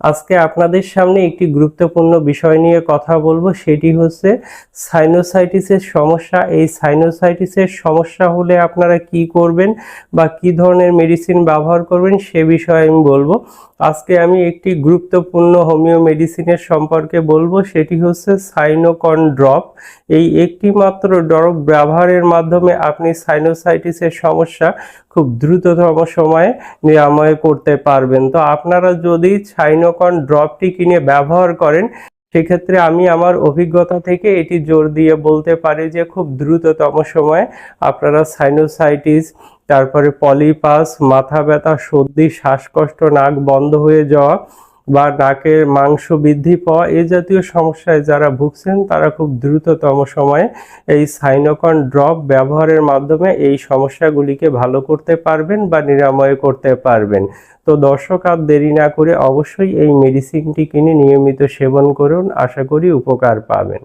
আজকে আপনাদের সামনে একটি গুরুত্বপূর্ণ বিষয় নিয়ে কথা বলব, সেটি হচ্ছে সাইনোসাইটিসের সমস্যা। এই সাইনোসাইটিসের সমস্যা হলে আপনারা কি করবেন বা কি ধরনের মেডিসিন ব্যবহার করবেন সে বিষয়ে আমি বলব। আজকে আমি একটি গুরুত্বপূর্ণ হোমিও মেডিসিনের সম্পর্কে বলব, সেটি হচ্ছে সাইনোকন ড্রপ এই একটি মাত্র ড্রপ ব্যবহারের মাধ্যমে আপনি সাইনোসাইটিসের সমস্যা খুব দ্রুততম সময়ে নিরাময় করতে পারবেন। তো আপনারা যদি সাইনোকন ড্রপটি কিনে ব্যবহার করেন, সেক্ষেত্রে আমি আমার অভিজ্ঞতা থেকে এটি জোর দিয়ে বলতে পারি যে খুব দ্রুততম সময়ে আপনারা সাইনোসাইটিস তারপরে পলিপাস মাথা ব্যথা, সর্দি, শ্বাসকষ্ট, নাক বন্ধ হয়ে যাওয়া বা নাকের মাংস বৃদ্ধি পাওয়া এ জাতীয় সমস্যায় যারা ভুগছেন, তারা খুব দ্রুততম সময়ে এই সাইনোকন ড্রপ ব্যবহারের মাধ্যমে এই সমস্যাগুলিকে ভালো করতে পারবেন বা নিরাময় করতে পারবেন। তো দর্শক, আর দেরি না করে অবশ্যই এই মেডিসিনটি কিনে নিয়মিত সেবন করুন। আশা করি উপকার পাবেন।